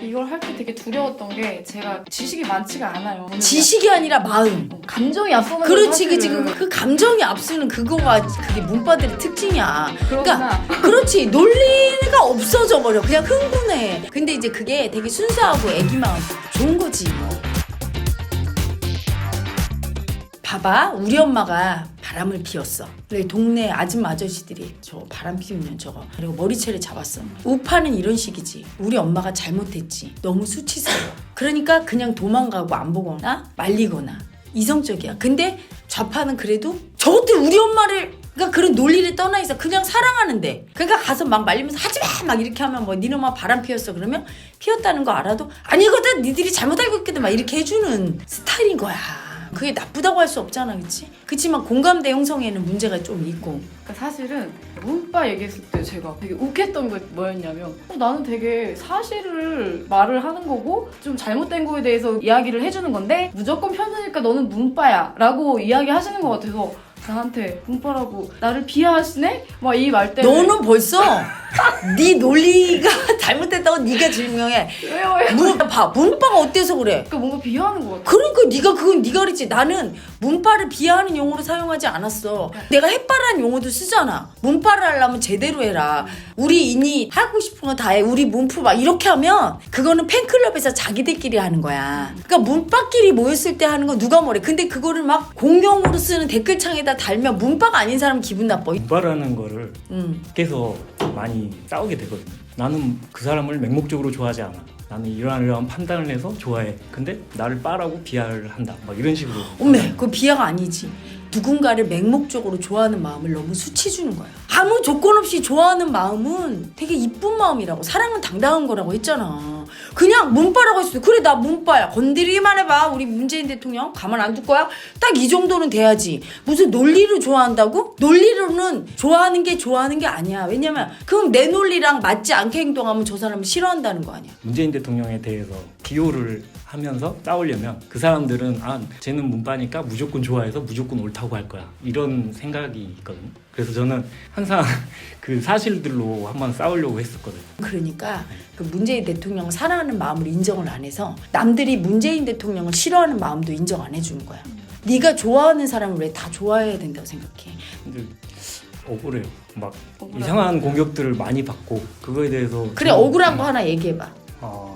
이걸 할 때 되게 두려웠던 게 제가 지식이 많지가 않아요. 지식이 아니라 마음. 감정이 앞서는 그렇지, 거 그치. 그, 그 감정이 앞서는 그거가 그게 문바들의 특징이야. 그러구나. 그렇지. 논리가 없어져 버려. 그냥 흥분해. 근데 이제 그게 되게 순수하고 애기 마음 좋은 거지. 봐봐. 우리 엄마가 바람을 피웠어. 그래 동네 아줌마 아저씨들이 저 바람 피우면 저거 그리고 머리채를 잡았어. 우파는 이런 식이지. 우리 엄마가 잘못했지. 너무 수치스러워. 그러니까 그냥 도망가고 안 보거나 말리거나 이성적이야. 근데 좌파는 그래도 저것들 우리 엄마를 그러니까 그런 논리를 떠나 있어 그냥 사랑하는데 그러니까 가서 막 말리면서 하지 마 막 이렇게 하면 뭐 니네 엄마 바람 피웠어 그러면 피웠다는 거 알아도 아니거든 니들이 잘못 알고 있거든 막 이렇게 해주는 스타일인 거야 그게 나쁘다고 할 수 없잖아 그치? 그치만 공감대 형성에는 문제가 좀 있고 그러니까 사실은 문바 얘기했을 때 제가 되게 욱했던 게 뭐였냐면 어, 나는 되게 사실을 말을 하는 거고 좀 잘못된 거에 대해서 이야기를 해주는 건데 무조건 편드니까 너는 문바야 라고 이야기하시는 것 같아서 나한테 문바라고 나를 비하하시네? 막 이 말 때문에. 너는 벌써 네 논리가 잘못됐다고 네가 증명해. 왜요 왜요? 문, 봐 문파가 어때서 그래? 그러니까 뭔가 비하하는 것 같아. 그러니까 네가 그건 네가 그랬지. 나는 문파를 비하하는 용어로 사용하지 않았어. 내가 햇바라는 용어도 쓰잖아. 문파를 하려면 제대로 해라. 우리 인이 하고 싶은 거 다 해. 우리 문프 막 이렇게 하면 그거는 팬클럽에서 자기들끼리 하는 거야. 그러니까 문파끼리 모였을 때 하는 거 누가 뭐래? 근데 그거를 막 공용으로 쓰는 댓글창에다 달면 문파가 아닌 사람 기분 나빠 문바라는 거를 음. 계속 많이 싸우게 되거든요. 나는 그 사람을 맹목적으로 좋아하지 않아. 나는 이러한 판단을 해서 좋아해. 근데 나를 빠라고 비하를 한다. 막 이런 식으로. 어메, 그건 비하가 아니지. 누군가를 맹목적으로 좋아하는 마음을 너무 수치 주는 거야. 아무 조건 없이 좋아하는 마음은 되게 이쁜 마음이라고. 사랑은 당당한 거라고 했잖아. 그냥 문바라고 했을 때, 그래, 나 문바야. 건드리기만 해봐. 우리 문재인 대통령. 가만 안 둘 거야? 딱 이 정도는 돼야지. 무슨 논리로 좋아한다고? 논리로는 좋아하는 게 좋아하는 게 아니야. 왜냐면, 그럼 내 논리랑 맞지 않게 행동하면 저 사람을 싫어한다는 거 아니야. 문재인 대통령에 대해서 비호를 하면서 싸우려면 그 사람들은 아 쟤는 문바니까 무조건 좋아해서 무조건 옳다고 할 거야 이런 생각이 있거든요. 그래서 저는 항상 그 사실들로 한번 싸우려고 했었거든요. 그러니까 그 문재인 대통령을 사랑하는 마음을 인정을 안 해서 남들이 문재인 대통령을 싫어하는 마음도 인정 안 해주는 거야. 네가 좋아하는 사람을 왜 다 좋아해야 된다고 생각해? 근데 억울해요. 막 억울하다. 이상한 공격들을 많이 받고 그거에 대해서 그래 억울한 거 하나 얘기해봐.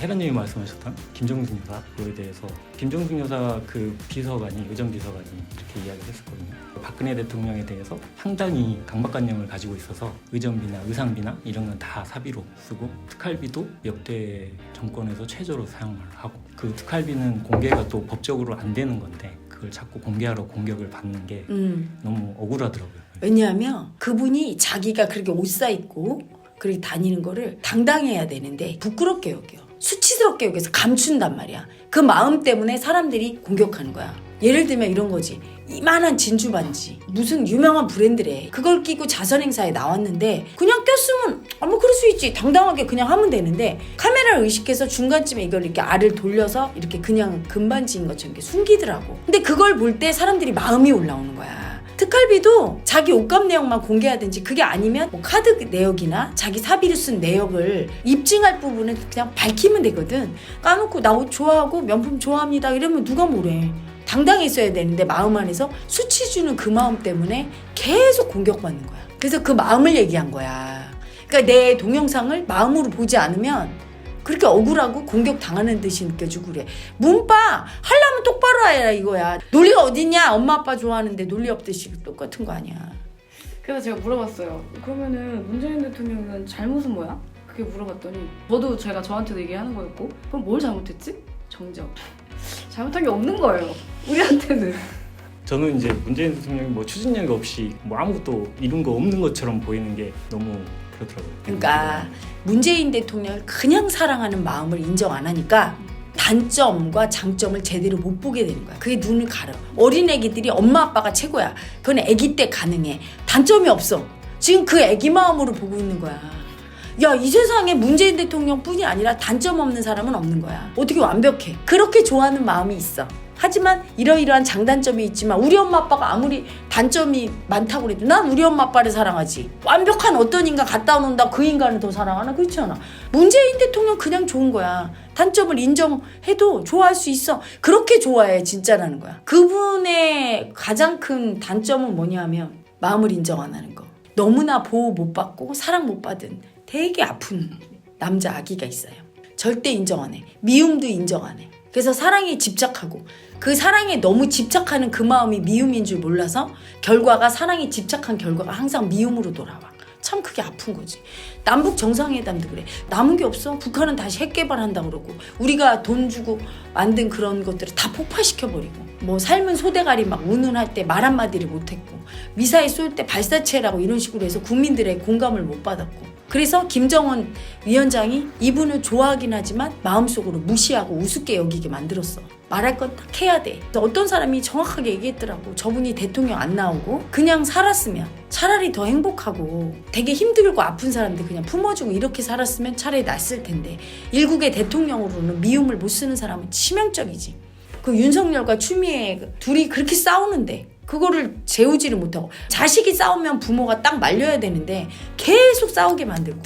어, 혜란님이 말씀하셨던 김정숙 여사 그거에 대해서 김정숙 여사 그 비서관이 의전 비서관이 이렇게 이야기를 했었거든요. 박근혜 대통령에 대해서 상당히 강박관념을 가지고 있어서 의전비나 의상비나 이런 건 다 사비로 쓰고 특활비도 역대 정권에서 최저로 사용을 하고 그 특활비는 공개가 또 법적으로 안 되는 건데 그걸 자꾸 공개하러 공격을 받는 게 음. 너무 억울하더라고요. 왜냐하면 그분이 자기가 그렇게 옷 사 입고 그렇게 다니는 거를 당당해야 되는데 부끄럽게 여겨. 수치스럽게 여겨서 감춘단 말이야. 그 마음 때문에 사람들이 공격하는 거야. 예를 들면 이런 거지. 이만한 진주 반지. 무슨 유명한 브랜드래. 그걸 끼고 자선 행사에 나왔는데 그냥 꼈으면 아뭐 그럴 수 있지. 당당하게 그냥 하면 되는데 카메라를 의식해서 중간쯤에 이걸 이렇게 알을 돌려서 이렇게 그냥 금반지인 것처럼 이렇게 숨기더라고. 근데 그걸 볼 때 사람들이 마음이 올라오는 거야. 특활비도 자기 옷값 내역만 공개하든지 그게 아니면 뭐 카드 내역이나 자기 사비로 쓴 내역을 입증할 부분은 그냥 밝히면 되거든. 까놓고 나 옷 좋아하고 명품 좋아합니다 이러면 누가 뭐래. 당당했어야 되는데 마음 안에서 수치 주는 그 마음 때문에 계속 공격받는 거야. 그래서 그 마음을 얘기한 거야. 그러니까 내 동영상을 마음으로 보지 않으면 그렇게 억울하고 공격 당하는 듯이 느껴지고 그래. 문빠 하려면 똑바로 해라 이거야. 논리가 어딨냐? 엄마 아빠 좋아하는데 논리 없듯이 똑같은 거 아니야. 그래서 제가 물어봤어요 그러면은 문재인 대통령은 잘못은 뭐야? 그게 물어봤더니 저도 제가 저한테도 얘기하는 거였고 그럼 뭘 잘못했지? 정적 잘못한 게 없는 거예요 우리한테는 저는 이제 문재인 대통령이 뭐 추진력 없이 뭐 아무것도 이룬 거 없는 것처럼 보이는 게 너무 그렇더라고요. 그러니까 문재인 대통령을 그냥 사랑하는 마음을 인정 안 하니까 단점과 장점을 제대로 못 보게 되는 거야. 그게 눈을 가려. 어린애기들이 엄마 아빠가 최고야. 그건 애기 때 가능해. 단점이 없어. 지금 그 애기 마음으로 보고 있는 거야. 야, 이 세상에 문재인 대통령 뿐이 아니라 단점 없는 사람은 없는 거야. 어떻게 완벽해. 그렇게 좋아하는 마음이 있어. 하지만 이러이러한 장단점이 있지만 우리 엄마 아빠가 아무리 단점이 많다고 그래도 난 우리 엄마 아빠를 사랑하지. 완벽한 어떤 인간 갖다 놓는다 그 인간을 더 사랑하나 그렇지 않아. 문재인 대통령 그냥 좋은 거야. 단점을 인정해도 좋아할 수 있어. 그렇게 좋아해 진짜라는 거야. 그분의 가장 큰 단점은 뭐냐면 마음을 인정 안 하는 거. 너무나 보호 못 받고 사랑 못 받은 되게 아픈 남자 아기가 있어요. 절대 인정 안 해. 미움도 인정 안 해. 그래서 사랑에 집착하고 그 사랑에 너무 집착하는 그 마음이 미움인 줄 몰라서 결과가 사랑에 집착한 결과가 항상 미움으로 돌아와. 참 그게 아픈 거지. 남북 정상회담도 그래. 남은 게 없어. 북한은 다시 핵 개발한다 그러고 우리가 돈 주고 만든 그런 것들을 다 폭파시켜 버리고 뭐 삶은 소대가리 막 운운할 때 말 한마디를 못 했고 미사일 쏠 때 발사체라고 이런 식으로 해서 국민들의 공감을 못 받았고 그래서 김정은 위원장이 이분을 좋아하긴 하지만 마음속으로 무시하고 우습게 여기게 만들었어. 말할 건 딱 해야 돼. 어떤 사람이 정확하게 얘기했더라고. 저분이 대통령 안 나오고 그냥 살았으면 차라리 더 행복하고 되게 힘들고 아픈 사람들 그냥 품어주고 이렇게 살았으면 차라리 낫을 텐데 일국의 대통령으로는 미움을 못 쓰는 사람은 치명적이지. 그 윤석열과 추미애 그 둘이 그렇게 싸우는데 그거를 재우지를 못하고 자식이 싸우면 부모가 딱 말려야 되는데 계속 싸우게 만들고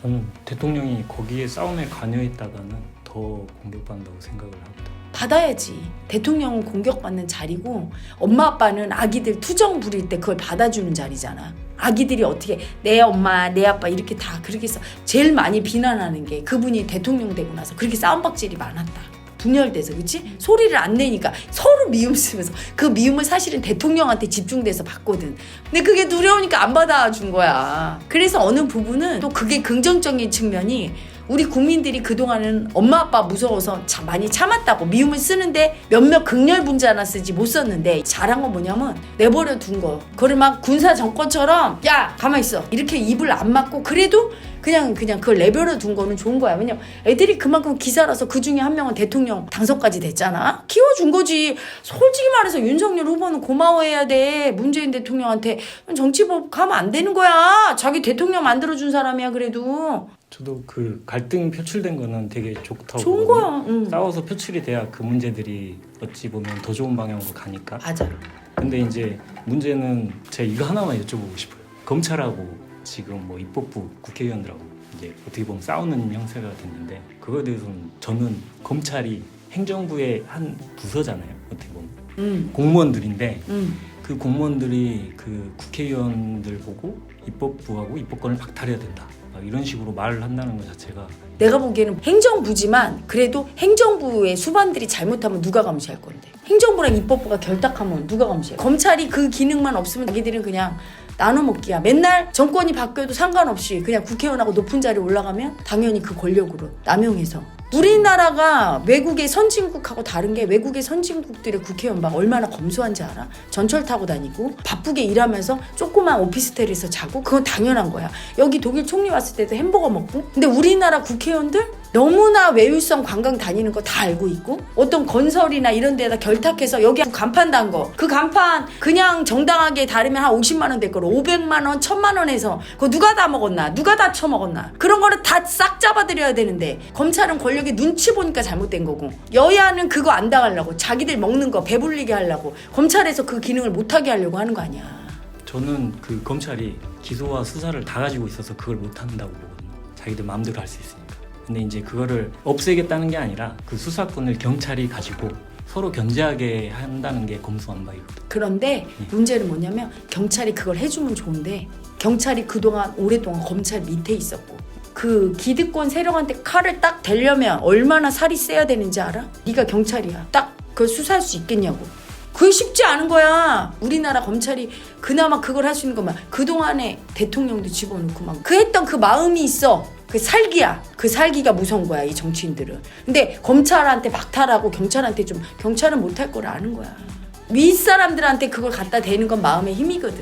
저는 대통령이 거기에 싸움에 관여했다가는 더 공격받는다고 생각을 합니다. 받아야지. 대통령은 공격받는 자리고 엄마 아빠는 아기들 투정 부릴 때 그걸 받아주는 자리잖아. 아기들이 어떻게 내 엄마 내 아빠 이렇게 다 그렇게 해서 제일 많이 비난하는 게 그분이 대통령 되고 나서 그렇게 싸움박질이 많았다. 분열돼서 그치? 소리를 안 내니까 서로 미움 쓰면서 그 미움을 사실은 대통령한테 집중돼서 받거든. 근데 그게 두려우니까 안 받아준 거야. 그래서 어느 부분은 또 그게 긍정적인 측면이 우리 국민들이 그동안은 엄마 아빠 무서워서 참 많이 참았다고 미움을 쓰는데 몇몇 극렬 분자나 쓰지 못 썼는데 잘한 건 뭐냐면 내버려 둔 거. 그걸 막 군사 정권처럼 야 가만 있어 이렇게 입을 안 맞고 그래도 그냥 그냥 그걸 내버려 둔 거는 좋은 거야. 왜냐면 애들이 그만큼 기사라서 그 중에 한 명은 대통령 당선까지 됐잖아. 키워준 거지. 솔직히 말해서 윤석열 후보는 고마워해야 돼. 문재인 대통령한테 정치법 가면 안 되는 거야. 자기 대통령 만들어준 사람이야 그래도. 저도 그 갈등 표출된 거는 되게 좋다고 좋은. 거야. 응. 싸워서 표출이 돼야 그 문제들이 어찌 보면 더 좋은 방향으로 가니까. 맞아. 근데 이제 문제는 제가 이거 하나만 여쭤보고 싶어요. 검찰하고 지금 뭐 입법부 국회의원들하고 이제 어떻게 보면 싸우는 형태가 됐는데 그거에 대해서는 저는 검찰이 행정부의 한 부서잖아요. 어떻게 보면 응. 공무원들인데 응. 그 공무원들이 그 국회의원들 보고 입법부하고 입법권을 박탈해야 된다. 막 이런 식으로 말을 한다는 것 자체가 내가 보기에는 행정부지만 그래도 행정부의 수반들이 잘못하면 누가 감시할 건데 행정부랑 입법부가 결탁하면 누가 감시해 검찰이 그 기능만 없으면 자기들은 그냥 나눠 먹기야 맨날 정권이 바뀌어도 상관없이 그냥 국회의원하고 높은 자리에 올라가면 당연히 그 권력으로 남용해서 우리나라가 외국의 선진국하고 다른 게 외국의 선진국들의 국회의원 막 얼마나 검소한지 알아? 전철 타고 다니고 바쁘게 일하면서 조그만 오피스텔에서 자고 그건 당연한 거야. 여기 독일 총리 왔을 때도 햄버거 먹고 근데 우리나라 국회의원들 너무나 외유성 관광 다니는 거 다 알고 있고 어떤 건설이나 이런 데다 결탁해서 여기 간판 단 거 그 간판 그냥 정당하게 다르면 한 50만 원 될 거로 500만 원, 1000만 원에서 그거 누가 다 먹었나 누가 다 처먹었나 그런 거를 다 싹 잡아드려야 되는데 검찰은 권력의 눈치 보니까 잘못된 거고 여야는 그거 안 당하려고 자기들 먹는 거 배불리게 하려고 검찰에서 그 기능을 못하게 하려고 하는 거 아니야 저는 그 검찰이 기소와 수사를 다 가지고 있어서 그걸 못 한다고 보거든요. 자기들 마음대로 할 수 있으니까. 근데 이제 그거를 없애겠다는 게 아니라 그 수사권을 경찰이 가지고 서로 견제하게 한다는 게 검수한 바이거든요. 그런데 문제는 뭐냐면 경찰이 그걸 해주면 좋은데 경찰이 그동안 오랫동안 검찰 밑에 있었고 그 기득권 세력한테 칼을 딱 대려면 얼마나 살이 세야 되는지 알아? 네가 경찰이야. 딱 그걸 수사할 수 있겠냐고. 그게 쉽지 않은 거야. 우리나라 검찰이 그나마 그걸 할 수 있는 것만 그동안에 대통령도 집어넣고 막 그 했던 그 마음이 있어. 그 살기야. 그 살기가 무서운 거야, 이 정치인들은. 근데 검찰한테 박탈하고 경찰한테 좀 경찰은 못할 걸 아는 거야. 윗사람들한테 그걸 갖다 대는 건 마음의 힘이거든.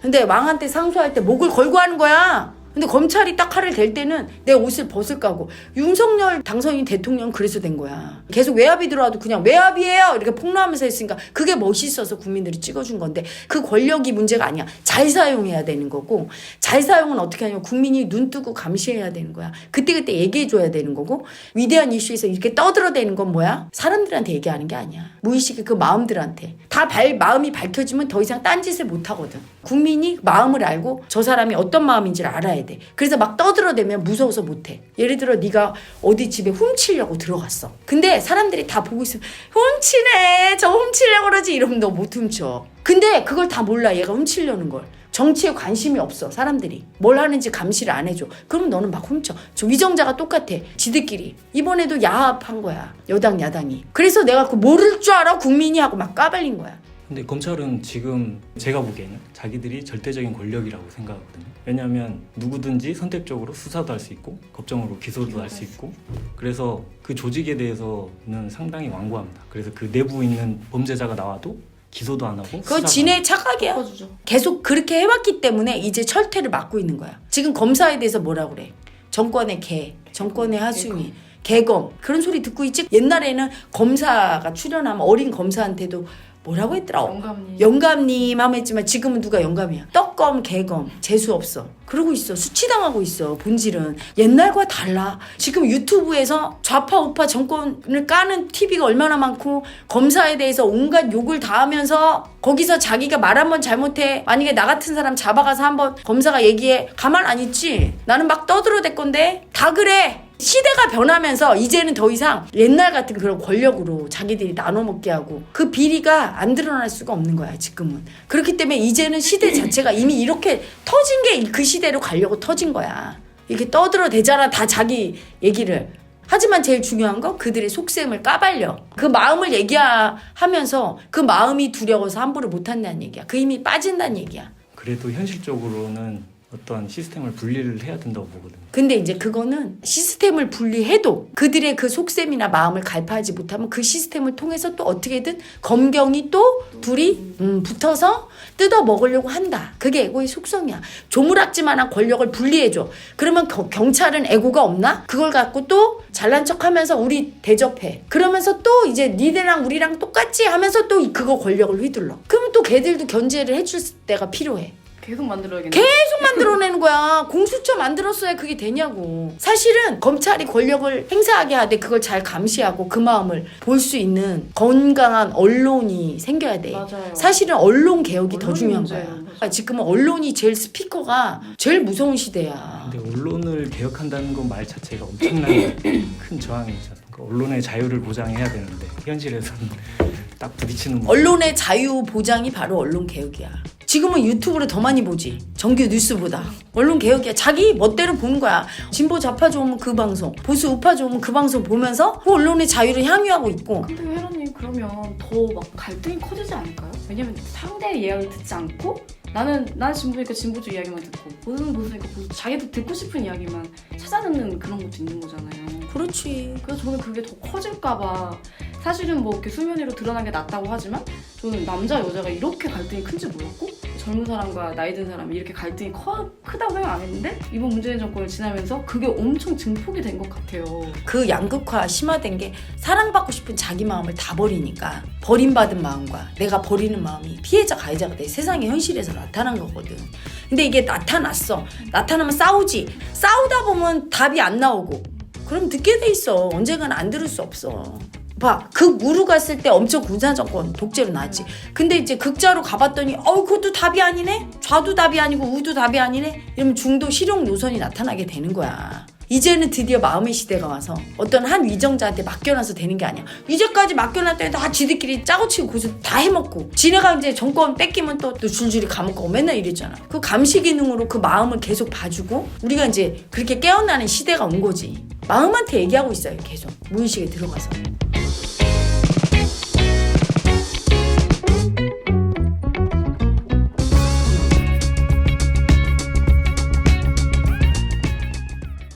근데 왕한테 상소할 때 목을 걸고 하는 거야. 근데 검찰이 딱 칼을 댈 때는 내 옷을 벗을 까고 윤석열 당선인 대통령 그래서 된 거야. 계속 외압이 들어와도 그냥 외압이에요 이렇게 폭로하면서 했으니까 그게 멋있어서 국민들이 찍어준 건데 그 권력이 문제가 아니야. 잘 사용해야 되는 거고 잘 사용은 어떻게 하냐면 국민이 눈 뜨고 감시해야 되는 거야. 그때그때 얘기해줘야 되는 거고 위대한 이슈에서 이렇게 떠들어대는 건 뭐야? 사람들한테 얘기하는 게 아니야. 무의식의 그 마음들한테 다 발, 마음이 밝혀지면 더 이상 딴짓을 못 하거든. 국민이 마음을 알고 저 사람이 어떤 마음인지를 알아야 돼. 그래서 막 떠들어대면 무서워서 못 해. 예를 들어 네가 어디 집에 훔치려고 들어갔어. 근데 사람들이 다 보고 있으면 훔치네. 저 훔치려고 그러지 이러면 너 못 훔쳐. 근데 그걸 다 몰라. 얘가 훔치려는 걸. 정치에 관심이 없어 사람들이 뭘 하는지 감시를 안 해줘 그럼 너는 막 훔쳐 저 위정자가 똑같아 지들끼리 이번에도 야합한 거야 여당 야당이 그래서 내가 그 모를 줄 알아 국민이 하고 막 까발린 거야 근데 검찰은 지금 제가 보기에는 자기들이 절대적인 권력이라고 생각하거든요. 왜냐하면 누구든지 선택적으로 수사도 할 수 있고 법정으로 기소도 할 수 있고 그래서 그 조직에 대해서는 상당히 완고합니다. 그래서 그 내부에 있는 범죄자가 나와도 기소도 안 하고 수사도 진의 착각이야. 계속 그렇게 해왔기 때문에 이제 철퇴를 막고 있는 거야. 지금 검사에 대해서 뭐라 그래? 정권의 개, 정권의 하수미, 개검 그런 소리 듣고 있지. 옛날에는 검사가 출연하면 어린 검사한테도 뭐라고 했더라? 영감님. 영감님 하면 했지만 지금은 누가 영감이야? 떡검, 개검, 재수 없어. 그러고 있어. 수치당하고 있어. 본질은 옛날과 달라. 지금 유튜브에서 좌파 우파 정권을 까는 TV가 얼마나 많고 검사에 대해서 온갖 욕을 다 하면서 거기서 자기가 말 한 번 잘못해. 만약에 나 같은 사람 잡아가서 한번 검사가 얘기해. 가만 안 있지. 나는 막 떠들어댈 건데 다 그래. 시대가 변하면서 이제는 더 이상 옛날 같은 그런 권력으로 자기들이 나눠 먹게 하고 그 비리가 안 드러날 수가 없는 거야 지금은. 그렇기 때문에 이제는 시대 자체가 이미 이렇게 터진 게 그 시대로 가려고 터진 거야. 이렇게 떠들어 대잖아 다 자기 얘기를. 하지만 제일 중요한 건 그들의 속셈을 까발려. 그 마음을 얘기하면서 그 마음이 두려워서 함부로 못한다는 얘기야. 그 힘이 빠진다는 얘기야. 그래도 현실적으로는 어떤 시스템을 분리를 해야 된다고 보거든요. 근데 이제 그거는 시스템을 분리해도 그들의 그 속셈이나 마음을 갈파하지 못하면 그 시스템을 통해서 또 어떻게든 검경이 또 둘이 음, 붙어서 뜯어 먹으려고 한다. 그게 에고의 속성이야. 조물악지만한 권력을 분리해줘. 그러면 겨- 경찰은 에고가 없나? 그걸 갖고 또 잘난 척하면서 우리 대접해. 그러면서 또 이제 니네랑 우리랑 똑같지 하면서 또 이- 그거 권력을 휘둘러. 그러면 또 걔들도 견제를 해줄 때가 필요해. 계속 만들어야겠네. 계속 만들어내는 거야. 공수처 만들었어야 그게 되냐고. 사실은 검찰이 권력을 행사하게 하되 그걸 잘 감시하고 그 마음을 볼 수 있는 건강한 언론이 생겨야 돼. 맞아요. 사실은 언론 개혁이 더 언론이 중요한 문제예요. 거야. 맞아요. 지금은 언론이 제일 스피커가 제일 무서운 시대야. 근데 언론을 개혁한다는 건 말 자체가 엄청난 큰 저항이죠. 그러니까 언론의 자유를 보장해야 되는데 현실에서는 딱 부딪히는 뭐 언론의 자유 보장이 바로 언론 개혁이야. 지금은 유튜브를 더 많이 보지. 정규 뉴스보다. 언론 개혁이야. 자기 멋대로 보는 거야. 진보 좌파 좋으면 그 방송, 보수 우파 좋으면 그 방송 보면서 그 언론의 자유를 향유하고 있고. 근데 회원님 그러면 더 막 갈등이 커지지 않을까요? 왜냐면 상대의 이야기를 듣지 않고 나는 난 진보니까 진보주 이야기만 듣고 보수는 보수니까 보수 자기도 듣고 싶은 이야기만 찾아듣는 그런 것도 있는 거잖아요. 그렇지. 그래서 저는 그게 더 커질까봐 사실은 뭐 이렇게 수면 위로 드러난 게 낫다고 하지만 저는 남자 여자가 이렇게 갈등이 큰지 몰랐고 젊은 사람과 나이 든 사람이 이렇게 갈등이 커, 크다고 생각 안 했는데 이번 문재인 정권을 지나면서 그게 엄청 증폭이 된 것 같아요. 그 양극화 심화된 게 사랑받고 싶은 자기 마음을 다 버리니까 버림받은 마음과 내가 버리는 마음이 피해자 가해자가 돼 세상의 현실에서 나타난 거거든. 근데 이게 나타났어. 나타나면 싸우지. 싸우다 보면 답이 안 나오고 그럼 듣게 돼 있어. 언젠가는 안 들을 수 없어. 봐, 극 무루 갔을 때 엄청 군사 정권 독재로 나왔지. 근데 이제 극자로 가봤더니 어 그것도 답이 아니네. 좌도 답이 아니고 우도 답이 아니네. 이러면 중도 실용 노선이 나타나게 되는 거야. 이제는 드디어 마음의 시대가 와서 어떤 한 위정자한테 맡겨놔서 되는 게 아니야. 이제까지 맡겨놨더니 다 지들끼리 짜고 치고 고수 다 해먹고 지네가 이제 정권 뺏기면 또, 또 줄줄이 감옥 가고 맨날 이랬잖아. 그 감시 기능으로 그 마음을 계속 봐주고 우리가 이제 그렇게 깨어나는 시대가 온 거지. 마음한테 얘기하고 있어요. 계속 무의식에 들어가서.